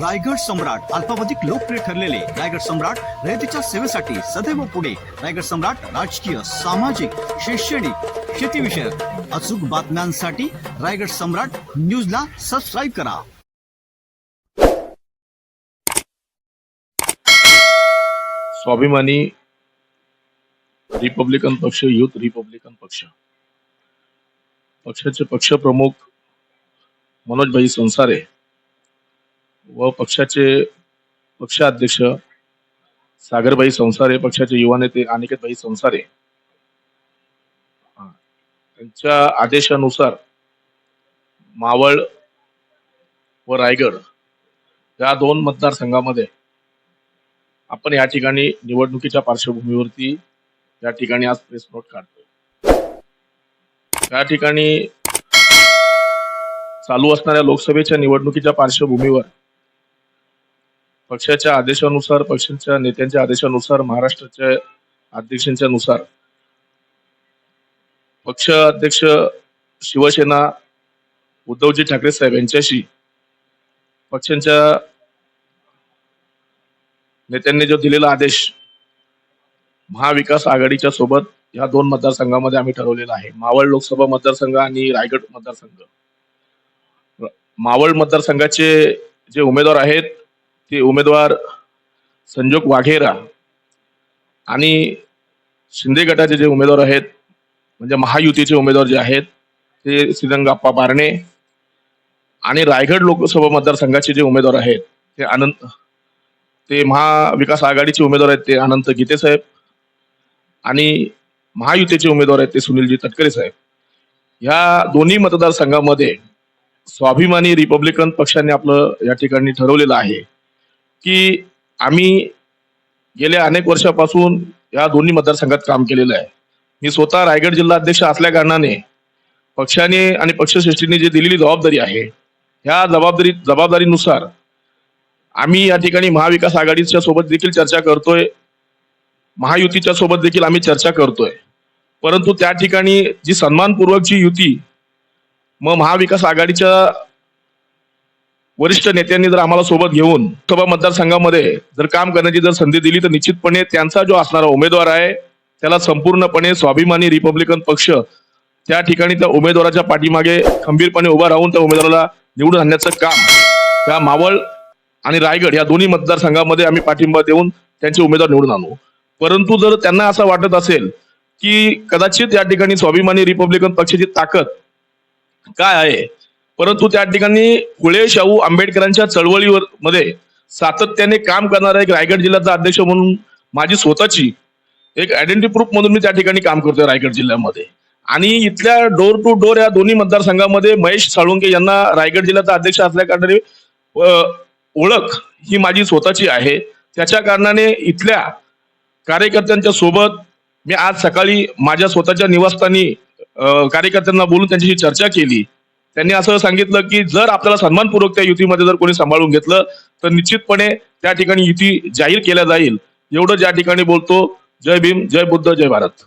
रायगड सम्राट अल्पावधिक लोकप्रिय ठरलेले रायगड सम्राट रयतेच्या सेवेसाठी सदैव पुढे. रायगड सम्राट राजकीय सामाजिक शैक्षणिक शेतीविषयक अचूक बातम्यांसाठी रायगड सम्राट न्यूजला सबस्क्राईब करा. स्वाभिमानी रिपब्लिकन पक्ष युथ रिपब्लिकन पक्ष. पक्षाचे पक्षप्रमुख मनोजभाई संसारे व पक्षाचे पक्षाध्यक्ष सागरभाई संसारे पक्षाचे युवा नेते अनिकेतभाई संसारे हा. त्यांच्या आदेशानुसार मावळ व रायगड या दोन मतदारसंघामध्ये आपण या ठिकाणी निवडणुकीच्या पार्श्वभूमीवरती या ठिकाणी आज प्रेस नोट काढतोय या ठिकाणी चालू असणाऱ्या लोकसभेच्या निवडणुकीच्या पार्श्वभूमीवर पक्षाच्या आदेशानुसार पक्षाच्या नेत्यांच्या आदेशानुसार महाराष्ट्राच्या अध्यक्षांच्या नुसार. पक्ष अध्यक्ष शिवसेना उद्धवजी ठाकरे साहेब यांच्याशी पक्षांच्या नेत्यांनी जो दिलेला आदेश महाविकास आघाडीच्या सोबत या दोन मतदारसंघामध्ये आम्ही ठरवलेला आहे. मावळ लोकसभा मतदारसंघ आणि रायगड मतदारसंघ. मावळ मतदारसंघाचे जे उमेदवार आहेत ते उमेदवार संजोग वाघेरा आणि शिंदे गटाचे जे उमेदवार आहेत म्हणजे महायुतीचे उमेदवार जे आहेत ते श्रीरंगाप्पा बारणे आणि रायगड लोकसभा मतदारसंघाचे जे उमेदवार आहेत ते अनंत ते महाविकास आघाडीचे उमेदवार आहेत ते अनंत गीते साहेब आणि महायुतीचे उमेदवार आहेत ते सुनीलजी तटकरे साहेब. ह्या दोन्ही मतदारसंघामध्ये स्वाभिमानी रिपब्लिकन पक्षाने आपलं या ठिकाणी ठरवलेलं आहे. की आम्ही गेल्या अनेक वर्षापासून या दोन्ही मतदारसंघात काम केलेलं आहे. मी स्वतः रायगड जिल्हा अध्यक्ष असल्या कारणाने पक्षाने आणि पक्षश्रेष्ठीने जी दिलेली जबाबदारी आहे ह्या जबाबदारी जबाबदारीनुसार आम्ही या ठिकाणी महाविकास आघाडीच्या सोबत देखील चर्चा करतोय. महायुतीच्या सोबत देखील आम्ही चर्चा करतोय. परंतु त्या ठिकाणी जी सन्मानपूर्वक जी युती मग महाविकास आघाडीच्या वरिष्ठ नेत्यांनी जर आम्हाला सोबत घेऊन लोकसभा मतदारसंघामध्ये जर काम करण्याची जर संधी दिली तर निश्चितपणे त्यांचा जो असणारा उमेदवार आहे त्याला संपूर्णपणे स्वाभिमानी रिपब्लिकन पक्ष त्या ठिकाणी त्या उमेदवाराच्या पाठीमागे खंबीरपणे उभा राहून त्या उमेदवाराला निवडून आणण्याचं काम त्या मावळ आणि रायगड या दोन्ही मतदारसंघामध्ये आम्ही पाठिंबा देऊन त्यांचे उमेदवार निवडून आणू. परंतु जर त्यांना असं वाटत असेल की कदाचित या ठिकाणी स्वाभिमानी रिपब्लिकन पक्षाची ताकद काय आहे परंतु त्या ठिकाणी फुले शाहू आंबेडकरांच्या चळवळीवर मध्ये सातत्याने काम करणारा एक रायगड जिल्ह्याचा अध्यक्ष म्हणून माझी स्वतःची एक आयडेंटिटी प्रूफ म्हणून मी त्या ठिकाणी काम करतोय रायगड जिल्ह्यामध्ये. आणि इथल्या डोर टू डोर या दोन्ही मतदारसंघामध्ये महेश साळुंके यांना रायगड जिल्ह्याचा अध्यक्ष असल्या कारणाने ओळख ही माझी स्वतःची आहे. त्याच्या कारणाने इथल्या कार्यकर्त्यांच्या सोबत मी आज सकाळी माझ्या स्वतःच्या निवासस्थानी कार्यकर्त्यांना बोलून त्यांच्याशी चर्चा केली. त्यांनी असं सांगितलं की जर आपल्याला सन्मानपूर्वक त्या युतीमध्ये जर कोणी सांभाळून घेतलं तर निश्चितपणे त्या ठिकाणी युती जाहीर केल्या जाईल. एवढं ज्या ठिकाणी बोलतो जय भीम जय बुद्ध जय भारत.